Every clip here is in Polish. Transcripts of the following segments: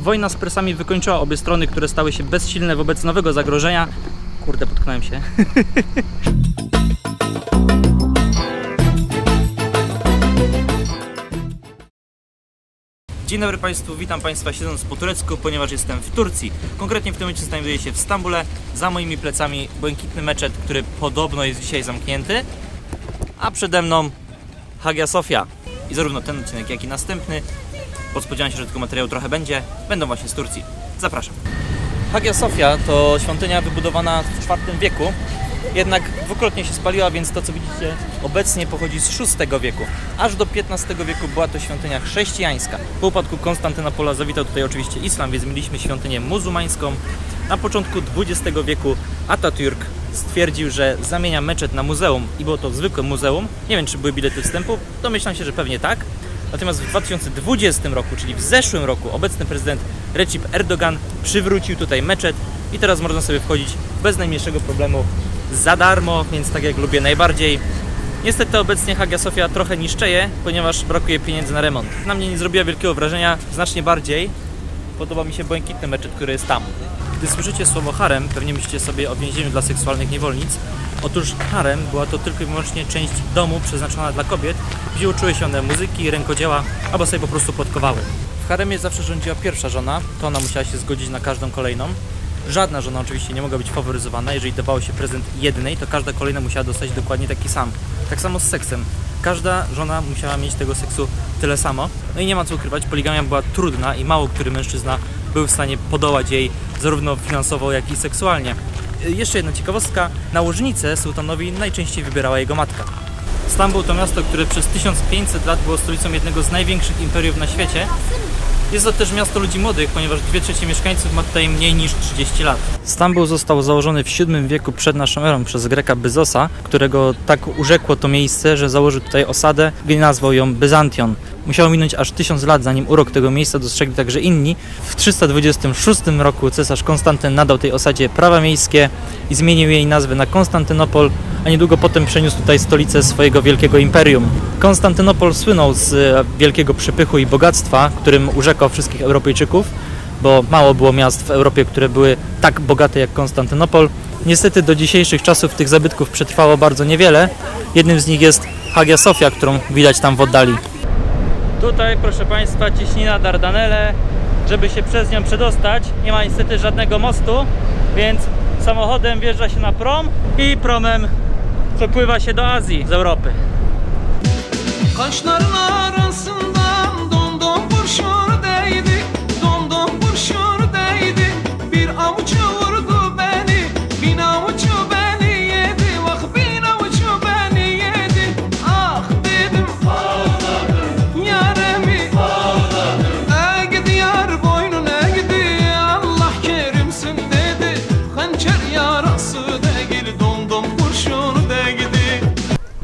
Wojna z Persami wykończyła obie strony, które stały się bezsilne wobec nowego zagrożenia. Kurde, potknąłem się. Dzień dobry Państwu, witam Państwa siedząc po turecku, ponieważ jestem w Turcji. Konkretnie w tym momencie znajduję się w Stambule. Za moimi plecami błękitny meczet, który podobno jest dzisiaj zamknięty. A przede mną Hagia Sofia. I zarówno ten odcinek, jak i następny, bo spodziewam się, że tego materiału trochę będzie, będą właśnie z Turcji. Zapraszam. Hagia Sofia to świątynia wybudowana w IV wieku, jednak dwukrotnie się spaliła, więc to co widzicie obecnie pochodzi z VI wieku. Aż do XV wieku była to świątynia chrześcijańska. Po upadku Konstantynopola zawitał tutaj oczywiście islam, więc mieliśmy świątynię muzułmańską. Na początku XX wieku Atatürk stwierdził, że zamienia meczet na muzeum i było to zwykłe muzeum. Nie wiem, czy były bilety wstępu, domyślam się, że pewnie tak. Natomiast w 2020 roku, czyli w zeszłym roku, obecny prezydent Recep Erdogan przywrócił tutaj meczet i teraz można sobie wchodzić bez najmniejszego problemu za darmo, więc tak jak lubię najbardziej. Niestety obecnie Hagia Sofia trochę niszczeje, ponieważ brakuje pieniędzy na remont. Na mnie nie zrobiła wielkiego wrażenia, znacznie bardziej podoba mi się błękitny meczet, który jest tam. Gdy słyszycie słowo harem, pewnie myślicie sobie o więzieniu dla seksualnych niewolnic. Otóż harem była to tylko i wyłącznie część domu przeznaczona dla kobiet, gdzie uczyły się one muzyki, rękodzieła, albo sobie po prostu plotkowały. W haremie zawsze rządziła pierwsza żona, to ona musiała się zgodzić na każdą kolejną. Żadna żona oczywiście nie mogła być faworyzowana. Jeżeli dawało się prezent jednej, to każda kolejna musiała dostać dokładnie taki sam. Tak samo z seksem. Każda żona musiała mieć tego seksu tyle samo. No i nie ma co ukrywać, poligamia była trudna i mało który mężczyzna był w stanie podołać jej zarówno finansowo, jak i seksualnie. Y, Jeszcze jedna ciekawostka. Nałożnicę sułtanowi najczęściej wybierała jego matka. Stambuł to miasto, które przez 1500 lat było stolicą jednego z największych imperiów na świecie. Jest to też miasto ludzi młodych, ponieważ 2 trzecie mieszkańców ma tutaj mniej niż 30 lat. Stambuł został założony w VII wieku przed naszą erą przez Greka Byzosa, którego tak urzekło to miejsce, że założył tutaj osadę i nazwał ją Byzantion. Musiało minąć aż tysiąc lat, zanim urok tego miejsca dostrzegli także inni. W 326 roku cesarz Konstantyn nadał tej osadzie prawa miejskie i zmienił jej nazwę na Konstantynopol, a niedługo potem przeniósł tutaj stolicę swojego wielkiego imperium. Konstantynopol słynął z e, wielkiego przepychu i bogactwa, którym urzekał wszystkich Europejczyków, bo mało było miast w Europie, które były tak bogate jak Konstantynopol. Niestety do dzisiejszych czasów tych zabytków przetrwało bardzo niewiele. Jednym z nich jest Hagia Sofia, którą widać tam w oddali. Tutaj, proszę Państwa, ciśnina Dardanelle. Żeby się przez nią przedostać, nie ma niestety żadnego mostu, więc samochodem wjeżdża się na prom i promem przepływa się do Azji z Europy. Kaşların arasından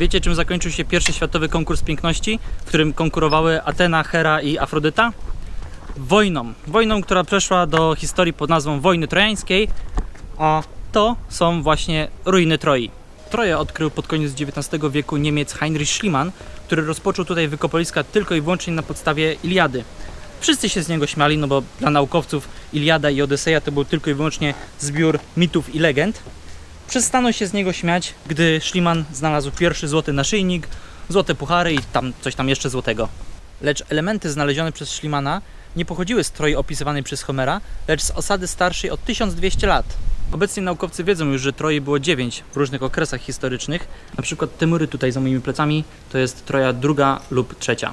Wiecie, czym zakończył się pierwszy światowy konkurs piękności, w którym konkurowały Atena, Hera i Afrodyta? Wojną. Wojną, która przeszła do historii pod nazwą Wojny Trojańskiej, a to są właśnie ruiny Troi. Troję odkrył pod koniec XIX wieku Niemiec Heinrich Schliemann, który rozpoczął tutaj wykopaliska tylko i wyłącznie na podstawie Iliady. Wszyscy się z niego śmiali, no bo dla naukowców Iliada i Odyseja to był tylko i wyłącznie zbiór mitów i legend. Przestano się z niego śmiać, gdy Schliemann znalazł pierwszy złoty naszyjnik, złote puchary i tam coś tam jeszcze złotego. Lecz elementy znalezione przez Schliemana nie pochodziły z troi opisywanej przez Homera, lecz z osady starszej o 1200 lat. Obecnie naukowcy wiedzą już, że troi było 9 w różnych okresach historycznych. Na przykład te mury tutaj za moimi plecami to jest troja druga lub trzecia.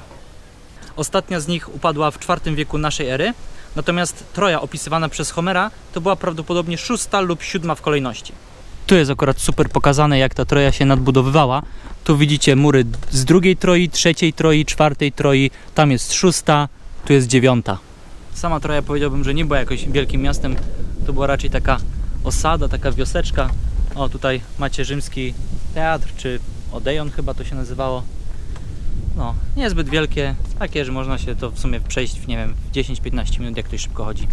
Ostatnia z nich upadła w IV wieku naszej ery, natomiast troja opisywana przez Homera to była prawdopodobnie szósta lub siódma w kolejności. Tu jest akurat super pokazane, jak ta troja się nadbudowywała. Tu widzicie mury z drugiej troi, trzeciej troi, czwartej troi, tam jest szósta, tu jest dziewiąta. Sama troja powiedziałbym, że nie była jakoś wielkim miastem, to była raczej taka osada, taka wioseczka. O, tutaj macie rzymski teatr, czy Odeon chyba to się nazywało. No, niezbyt wielkie, takie, że można się to w sumie przejść w, nie wiem, w 10-15 minut, jak ktoś szybko chodzi.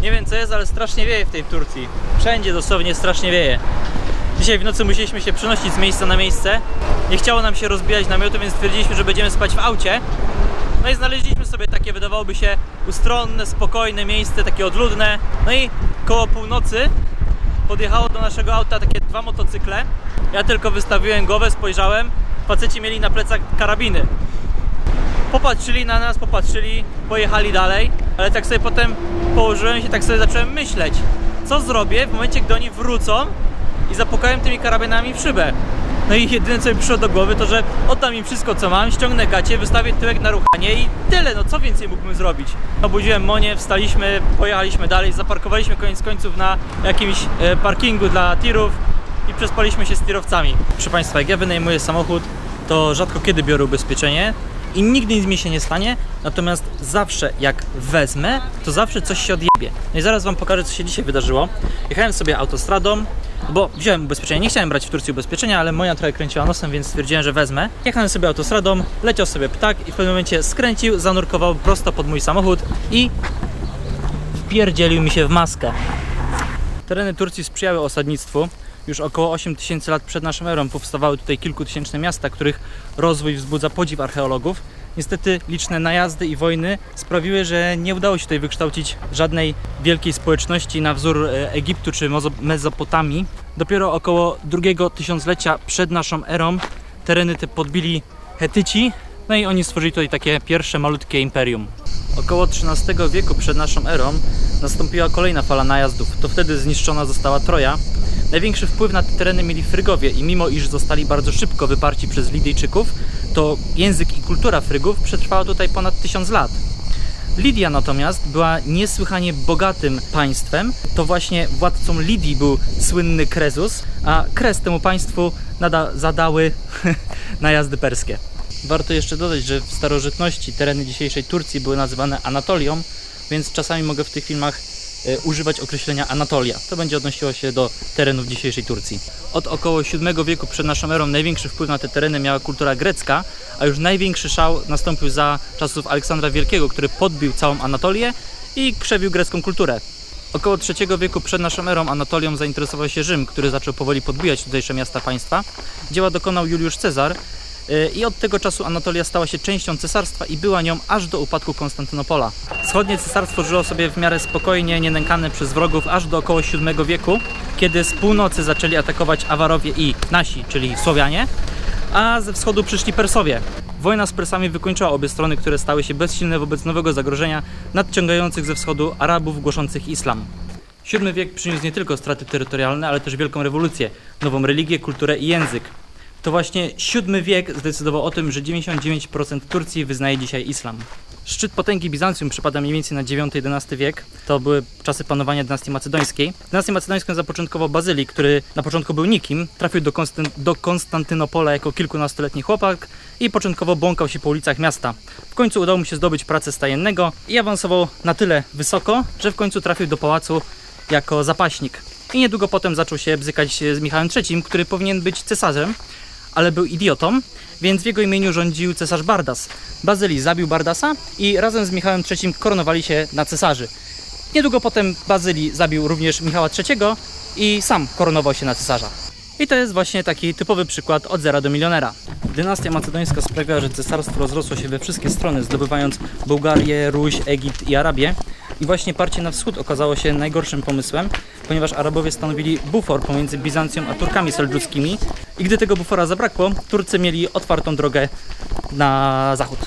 Nie wiem co jest, ale strasznie wieje w tej Turcji. Wszędzie dosłownie strasznie wieje. Dzisiaj w nocy musieliśmy się przenosić z miejsca na miejsce. Nie chciało nam się rozbijać namiotu, więc stwierdziliśmy, że będziemy spać w aucie. No i znaleźliśmy sobie taki takie wydawałoby się ustronne, spokojne miejsce, takie odludne. No i koło północy podjechało do naszego auta takie dwa motocykle. Ja tylko wystawiłem głowę, spojrzałem. Faceci mieli na plecach karabiny. Popatrzyli na nas, popatrzyli, pojechali dalej, ale tak sobie potem położyłem się, tak sobie zacząłem myśleć, co zrobię w momencie, gdy oni wrócą i zapukałem tymi karabinami w szybę. No i jedyne co mi przyszło do głowy to, że oddam im wszystko co mam, ściągnę gacie, wystawię tyłek na ruchanie i tyle, no co więcej mógłbym zrobić? Obudziłem Monię, wstaliśmy, pojechaliśmy dalej, zaparkowaliśmy koniec końców na jakimś e, parkingu dla tirów i przespaliśmy się z tirowcami. Proszę Państwa, jak ja wynajmuję samochód, to rzadko kiedy biorę ubezpieczenie i nigdy nic mi się nie stanie, natomiast zawsze jak wezmę, to zawsze coś się odjebie. No i zaraz Wam pokażę, co się dzisiaj wydarzyło. Jechałem sobie autostradą, bo wziąłem ubezpieczenie, nie chciałem brać w Turcji ubezpieczenia, ale moja trochę kręciła nosem, więc stwierdziłem, że wezmę. Jechałem sobie autostradą, leciał sobie ptak i w pewnym momencie skręcił, zanurkował prosto pod mój samochód i wpierdzielił mi się w maskę. Tereny Turcji sprzyjały osadnictwu. Już około 8 tysięcy lat przed naszą erą powstawały tutaj kilkutysięczne miasta, których rozwój wzbudza podziw archeologów. Niestety liczne najazdy i wojny sprawiły, że nie udało się tutaj wykształcić żadnej wielkiej społeczności na wzór e, Egiptu czy Mezopotamii. Dopiero około drugiego tysiąclecia przed naszą erą tereny te podbili Hetyci, no i oni stworzyli tutaj takie pierwsze malutkie imperium. Około XIII wieku przed naszą erą nastąpiła kolejna fala najazdów. To wtedy zniszczona została Troja. Największy wpływ na te tereny mieli Frygowie i mimo iż zostali bardzo szybko wyparci przez Lidyjczyków, to język i kultura Frygów przetrwała tutaj ponad tysiąc lat. Lidia natomiast była niesłychanie bogatym państwem. To właśnie władcą Lidii był słynny Krezus, a Kres temu państwu nada, zadały najazdy perskie. Warto jeszcze dodać, że w starożytności tereny dzisiejszej Turcji były nazywane Anatolią, więc czasami mogę w tych filmach używać określenia Anatolia. To będzie odnosiło się do terenów dzisiejszej Turcji. Od około VII wieku przed naszą erą największy wpływ na te tereny miała kultura grecka, a już największy szał nastąpił za czasów Aleksandra Wielkiego, który podbił całą Anatolię i krzewił grecką kulturę. Około III wieku przed naszą erą Anatolią zainteresował się Rzym, który zaczął powoli podbijać tutejsze miasta państwa. Dzieła dokonał Juliusz Cezar i od tego czasu Anatolia stała się częścią cesarstwa i była nią aż do upadku Konstantynopola. Wschodnie cesarstwo żyło sobie w miarę spokojnie, nienękane przez wrogów aż do około VII wieku, kiedy z północy zaczęli atakować Awarowie i nasi, czyli Słowianie, a ze wschodu przyszli Persowie. Wojna z Persami wykończyła obie strony, które stały się bezsilne wobec nowego zagrożenia nadciągających ze wschodu Arabów głoszących islam. VII wiek przyniósł nie tylko straty terytorialne, ale też wielką rewolucję, nową religię, kulturę i język. To właśnie VII wiek zdecydował o tym, że 99% Turcji wyznaje dzisiaj islam. Szczyt potęgi Bizancjum przypada mniej więcej na IX-XI wiek. To były czasy panowania dynastii macedońskiej. Dynastię macedońską zapoczątkował Bazyli, który na początku był nikim. Trafił do, do Konstantynopola jako kilkunastoletni chłopak i początkowo błąkał się po ulicach miasta. W końcu udało mu się zdobyć pracę stajennego i awansował na tyle wysoko, że w końcu trafił do pałacu jako zapaśnik. I niedługo potem zaczął się bzykać z Michałem III, który powinien być cesarzem, ale był idiotą, więc w jego imieniu rządził cesarz Bardas. Bazylii zabił Bardasa i razem z Michałem III koronowali się na cesarzy. Niedługo potem Bazylii zabił również Michała III i sam koronował się na cesarza. I to jest właśnie taki typowy przykład od zera do milionera. Dynastia macedońska sprawiała, że cesarstwo rozrosło się we wszystkie strony, zdobywając Bułgarię, Ruś, Egipt i Arabię. I właśnie parcie na wschód okazało się najgorszym pomysłem, ponieważ Arabowie stanowili bufor pomiędzy Bizancją a Turkami seldżuckimi. I gdy tego bufora zabrakło, Turcy mieli otwartą drogę na zachód.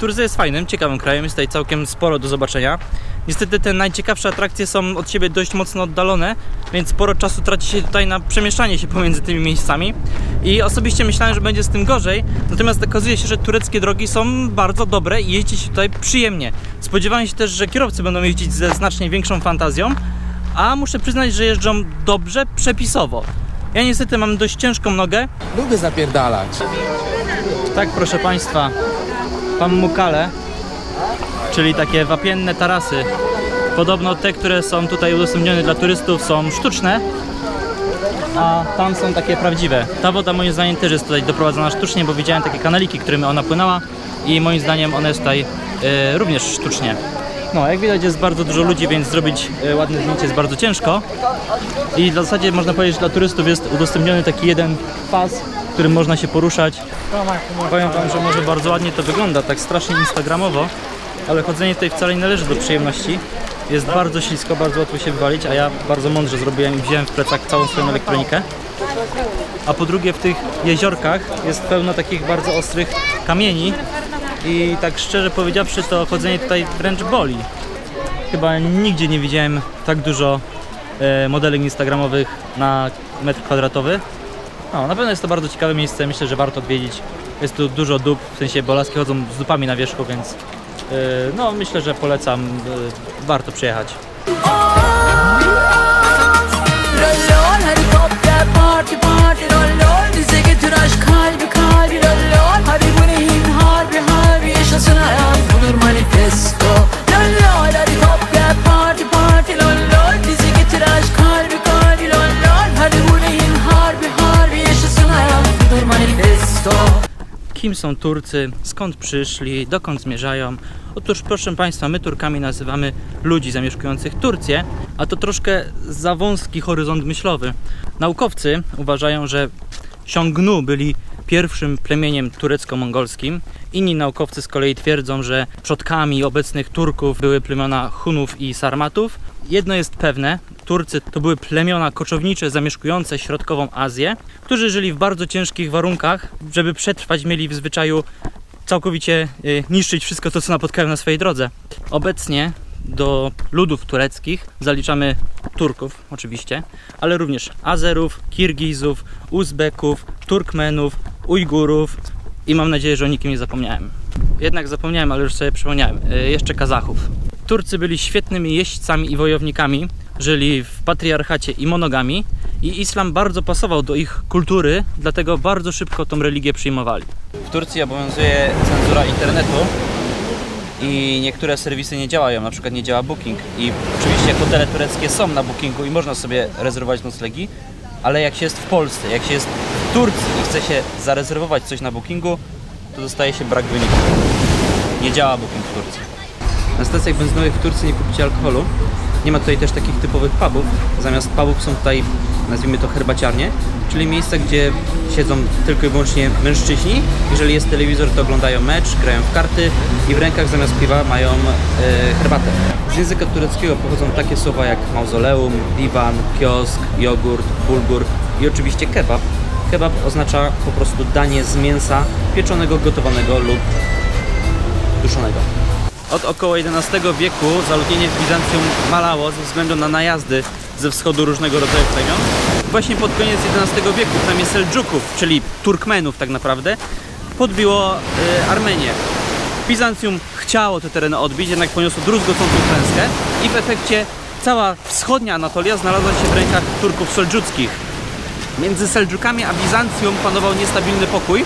Turcja jest fajnym, ciekawym krajem, jest tutaj całkiem sporo do zobaczenia. Niestety te najciekawsze atrakcje są od siebie dość mocno oddalone, więc sporo czasu traci się tutaj na przemieszczanie się pomiędzy tymi miejscami. I osobiście myślałem, że będzie z tym gorzej, natomiast okazuje się, że tureckie drogi są bardzo dobre i jeździ się tutaj przyjemnie. Spodziewałem się też, że kierowcy będą jeździć ze znacznie większą fantazją, a muszę przyznać, że jeżdżą dobrze, przepisowo. Ja niestety mam dość ciężką nogę, Lubię zapierdalać. tak, proszę Państwa, Pamukkale, czyli takie wapienne tarasy. Podobno te, które są tutaj udostępnione dla turystów są sztuczne, a tam są takie prawdziwe. Ta woda moim zdaniem też jest tutaj doprowadzona sztucznie, bo widziałem takie kanaliki, którymi ona płynęła i moim zdaniem ona jest tutaj e, również sztucznie. No, jak widać jest bardzo dużo ludzi, więc zrobić e, ładne zdjęcie jest bardzo ciężko. I w zasadzie można powiedzieć, że dla turystów jest udostępniony taki jeden pas, którym można się poruszać. Powiem Wam, że może bardzo ładnie to wygląda, tak strasznie instagramowo, ale chodzenie tutaj wcale nie należy do przyjemności. Jest bardzo ślisko, bardzo łatwo się wywalić, a ja bardzo mądrze zrobiłem i wziąłem w plecak całą swoją elektronikę. A po drugie w tych jeziorkach jest pełno takich bardzo ostrych kamieni i tak szczerze powiedziawszy to chodzenie tutaj wręcz boli. Chyba nigdzie nie widziałem tak dużo e, modelek instagramowych na metr kwadratowy. No, na pewno jest to bardzo ciekawe miejsce, myślę, że warto odwiedzić. Jest tu dużo dup, w sensie bolaskie chodzą z dupami na wierzchu, więc no myślę, że polecam, e, warto przyjechać. Kim są Turcy, skąd przyszli, dokąd zmierzają? Otóż, proszę Państwa, my Turkami nazywamy ludzi zamieszkujących Turcję, a to troszkę za wąski horyzont myślowy. Naukowcy uważają, że Xiongnu byli pierwszym plemieniem turecko-mongolskim. Inni naukowcy z kolei twierdzą, że przodkami obecnych Turków były plemiona Hunów i Sarmatów. Jedno jest pewne, Turcy to były plemiona koczownicze zamieszkujące środkową Azję, którzy żyli w bardzo ciężkich warunkach. Żeby przetrwać, mieli w zwyczaju całkowicie y, niszczyć wszystko to, co napotkają na swojej drodze. Obecnie do ludów tureckich zaliczamy Turków, oczywiście, ale również Azerów, Kirgizów, Uzbeków, Turkmenów, Ujgurów i mam nadzieję, że o nikim nie zapomniałem. Jednak zapomniałem, ale już sobie przypomniałem. Y, Jeszcze Kazachów. Turcy byli świetnymi jeźdźcami i wojownikami, żyli w patriarchacie i monogami i islam bardzo pasował do ich kultury, dlatego bardzo szybko tą religię przyjmowali. W Turcji obowiązuje cenzura internetu i niektóre serwisy nie działają, na przykład nie działa Booking i oczywiście hotele tureckie są na Bookingu i można sobie rezerwować noclegi, ale jak się jest w Polsce, jak się jest w Turcji i chce się zarezerwować coś na Bookingu, to dostaje się brak wyniku. Nie działa Booking w Turcji. Na stacjach benzynowych w Turcji nie kupicie alkoholu. Nie ma tutaj też takich typowych pubów. Zamiast pubów są tutaj, nazwijmy to herbaciarnie, czyli miejsca, gdzie siedzą tylko i wyłącznie mężczyźni. Jeżeli jest telewizor, to oglądają mecz, grają w karty i w rękach zamiast piwa mają e, herbatę. Z języka tureckiego pochodzą takie słowa jak mauzoleum, diwan, kiosk, jogurt, bulgur i oczywiście kebab. Kebab oznacza po prostu danie z mięsa pieczonego, gotowanego lub duszonego. Od około XI wieku zaludnienie w Bizancjum malało ze względu na najazdy ze wschodu różnego rodzaju plemion. Właśnie pod koniec XI wieku plemię Seldżuków, czyli Turkmenów tak naprawdę, podbiło y, Armenię. Bizancjum chciało te tereny odbić, jednak poniosło druzgocącą klęskę i w efekcie cała wschodnia Anatolia znalazła się w rękach Turków seldżuckich. Między Seldżukami a Bizancjum panował niestabilny pokój.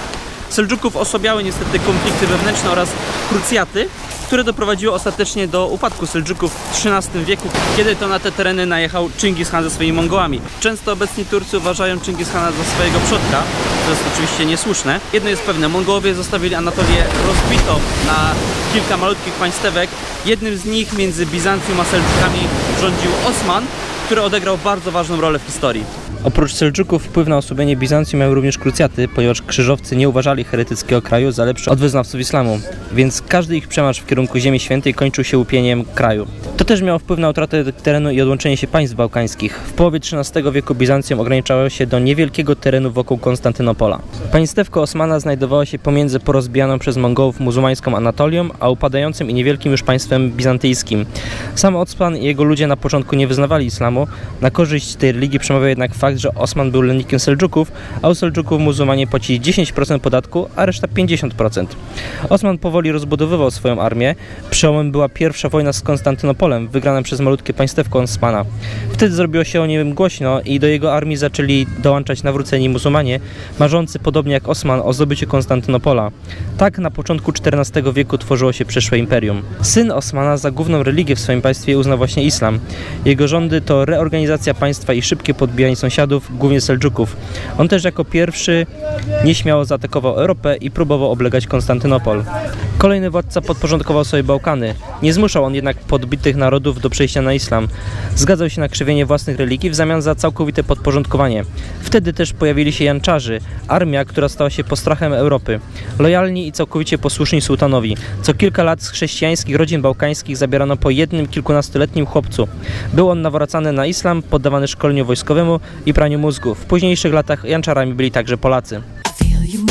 Seldżuków osłabiały niestety konflikty wewnętrzne oraz krucjaty, które doprowadziły ostatecznie do upadku Seldżuków w XIII wieku, kiedy to na te tereny najechał Chingis Khan ze swoimi Mongołami. Często obecni Turcy uważają Chingis Khana za swojego przodka, to jest oczywiście niesłuszne. Jedno jest pewne, Mongołowie zostawili Anatolię rozbitą na kilka malutkich państewek. Jednym z nich między Bizancjum a Seldżukami rządził Osman, który odegrał bardzo ważną rolę w historii. Oprócz Seldżuków wpływ na osłabienie Bizancjum miały również krucjaty, ponieważ krzyżowcy nie uważali heretyckiego kraju za lepszy od wyznawców islamu, więc każdy ich przemarsz w kierunku Ziemi Świętej kończył się łupieniem kraju. To też miało wpływ na utratę terenu i odłączenie się państw bałkańskich. W połowie XIII wieku Bizancjum ograniczało się do niewielkiego terenu wokół Konstantynopola. Państewko Osmana znajdowało się pomiędzy porozbijaną przez Mongołów muzułmańską Anatolią, a upadającym i niewielkim już państwem bizantyjskim. Sam Osman i jego ludzie na początku nie wyznawali islamu, na korzyść tej religii przemawiał jednak fakt, że Osman był lennikiem Seldżuków, a u Seldżuków muzułmanie płacili 10% podatku, a reszta 50%. Osman powoli rozbudowywał swoją armię. Przełomem była pierwsza wojna z Konstantynopolem, wygrana przez malutkie państewko Osmana. Wtedy zrobiło się o nim głośno i do jego armii zaczęli dołączać nawróceni muzułmanie, marzący podobnie jak Osman o zdobyciu Konstantynopola. Tak na początku XIV wieku tworzyło się przyszłe imperium. Syn Osmana za główną religię w swoim państwie uznał właśnie islam. Jego rządy to reorganizacja państwa i szybkie podbijanie sąsiadów, głównie Seldżuków. On też jako pierwszy nieśmiało zaatakował Europę i próbował oblegać Konstantynopol. Kolejny władca podporządkował sobie Bałkany. Nie zmuszał on jednak podbitych narodów do przejścia na islam. Zgadzał się na krzywienie własnych religii w zamian za całkowite podporządkowanie. Wtedy też pojawili się Janczarzy, armia, która stała się postrachem Europy. Lojalni i całkowicie posłuszni sułtanowi. Co kilka lat z chrześcijańskich rodzin bałkańskich zabierano po jednym kilkunastoletnim chłopcu. Był on nawracany na islam, poddawany szkoleniu wojskowemu i praniu mózgu. W późniejszych latach Janczarami byli także Polacy. Feel you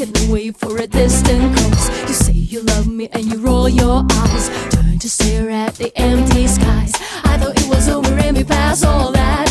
a way for a distant coast. You say you love me and you roll your eyes, turn to stare at the empty skies. I thought it was over and we passed all that.